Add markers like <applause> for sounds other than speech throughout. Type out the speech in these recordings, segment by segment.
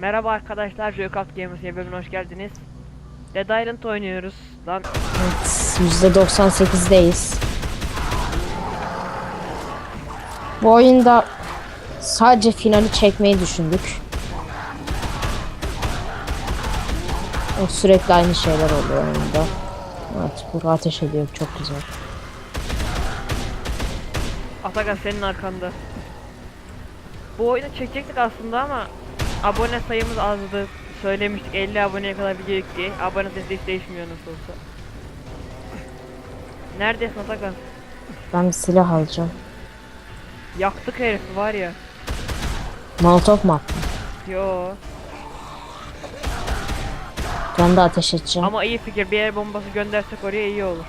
Merhaba arkadaşlar, Joycraft Gamers bölümüne hoş geldiniz. Dead Island oynuyoruz. Lan Evet, %98'deyiz. Bu oyunda sadece finali çekmeyi düşündük. O sürekli aynı şeyler oluyor oyunda. Evet, bu ateş ediyor çok güzel. Atakan senin arkanda. Bu oyunu çekecektik aslında ama abone sayımız azdı. Söylemiştik 50 aboneye kadar video diye. Abone sayısı hiç değişmiyor nasıl olsa. Neredesin Atakan? Ben bir silah alacağım. Yaktık herifi var ya. Molotov mu attın? Yo. Ben de ateş edeceğim. Ama iyi fikir. Bir el bombası göndersek oraya iyi olur.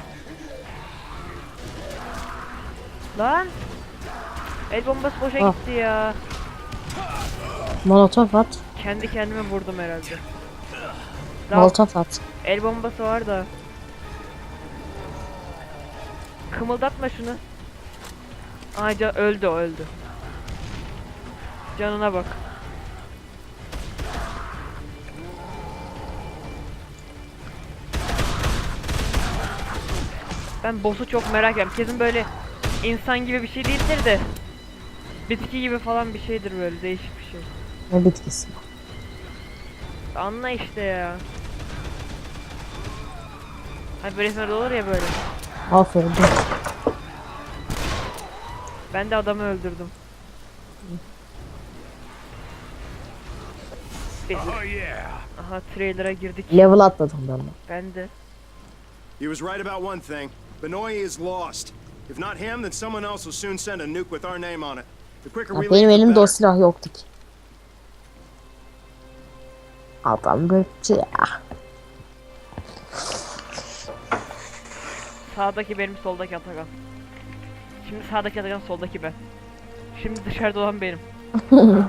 Lan. El bombası boşa Ah. gitti ya. Molotov at. Kendi kendime vurdum herhalde. Daha Molotov at. el bombası var da. Kımıldatma şunu. Aca öldü öldü. Canına bak. Ben boss'u çok merak ediyorum. Kesin böyle insan gibi bir şey değildir de bitki gibi falan bir şeydir böyle değişik bir şey. Ne bitkisi? Anla işte ya. Hani böyle esmer olur ya böyle. Aferin. Ben de adamı öldürdüm. Oh yeah. Aha trailer'a girdik. Level atladım ben de. Ben de. He was right about one thing. Benoit is lost. If not him, then someone else will soon send a nuke with our name on it. The quicker we benim leave, the elimde o silah yoktu ki. Adam bitti ya. Sağdaki benim soldaki Atakan. Şimdi sağdaki Atakan soldaki ben. Şimdi dışarıda olan benim. <laughs>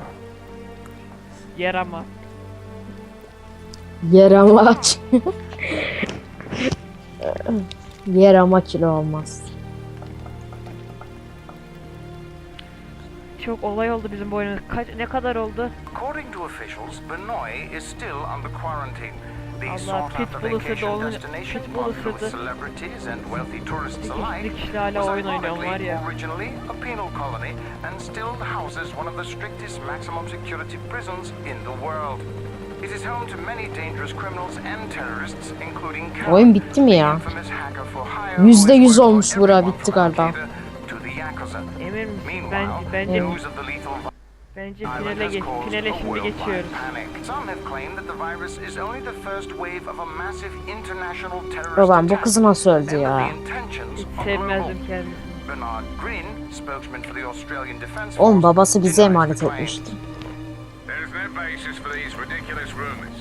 Yer ama. Yer ama aç. <laughs> Yer ama kilo olmaz. Çok olay oldu bizim bu oyunun. Kaç, ne kadar oldu? According to officials, Benoit is still under quarantine. Allah, pitbull ısırdı oğlum, pitbull ısırdı. celebrities and wealthy tourists İki alike, kişi hala oyun oynuyorum var ya. originally a penal colony and still houses one of the strictest maximum security prisons in the world. It is home to many dangerous criminals and terrorists, including Oyun bitti mi ya? infamous hacker for hire Yüzde who has yüz worked for olmuş bura, bitti galiba. Misin? Meanwhile, Bence, bence, news of the lethal bence Island finale, geç, finale şimdi worldwide geçiyoruz. panic. Some have claimed that the virus is only the first wave of a massive international terrorist Babam bu attack, kızı nasıl and öldü ya? the intentions Hiç are sevmezdim kendisini. Bernard Green, spokesman for the Australian Defence Oğlum Force, babası bize emanet etmişti. There is no basis for these ridiculous rumors.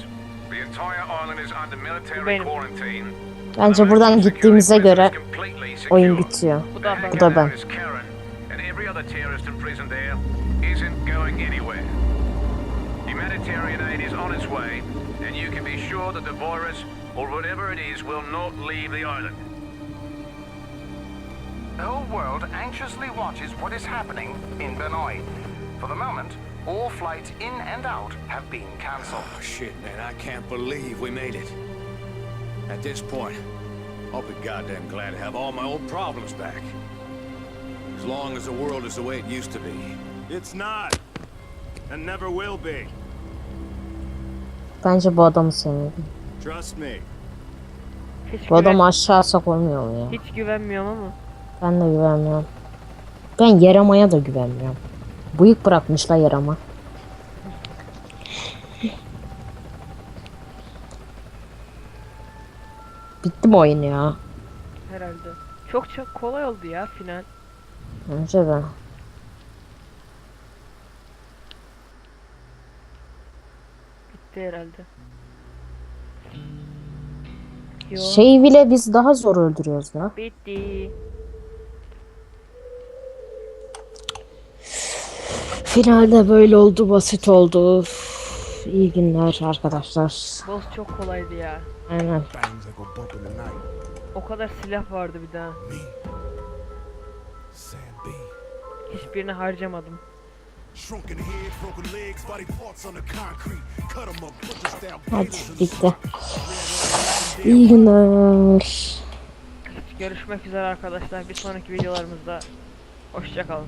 The entire island is under military Benim. quarantine. Bence buradan gittiğimize göre oyun bitiyor. Bu da Bu da ben. And every other terrorist imprisoned there isn't going anywhere. Humanitarian aid is on its way, and you can be sure that the virus, or whatever it is, will not leave the island. The whole world anxiously watches what is happening in Benoit. For the moment, all flights in and out have been cancelled. Oh, shit, man, I can't believe we made it. At this point, I'll be goddamn glad to have all my old problems back. As long as the world is the way it used to be. It's not. And never will be. Bence bu adamı sevmedim. Trust me. Hiç, Bu adamı güven, aşağı atsak olmuyor mu ya? hiç güvenmiyorum ama. Ben de güvenmiyorum. Ben Yarama'ya da güvenmiyorum. Bıyık bırakmışlar Yarama. Bitti mi oyun ya? Herhalde. Çok çok kolay oldu ya final. Bence de. Bitti herhalde. Yo. Şeyi bile biz daha zor öldürüyoruz ya. Bitti. Finalde böyle oldu, basit oldu. Üf, İyi günler arkadaşlar. Boss çok kolaydı ya. Aynen. Things that go bump in the night. O kadar silah vardı bir daha. Me. Hiçbirini harcamadım. Hadi bitti. İyi günler. Görüşmek üzere arkadaşlar. Bir sonraki videolarımızda. Hoşçakalın.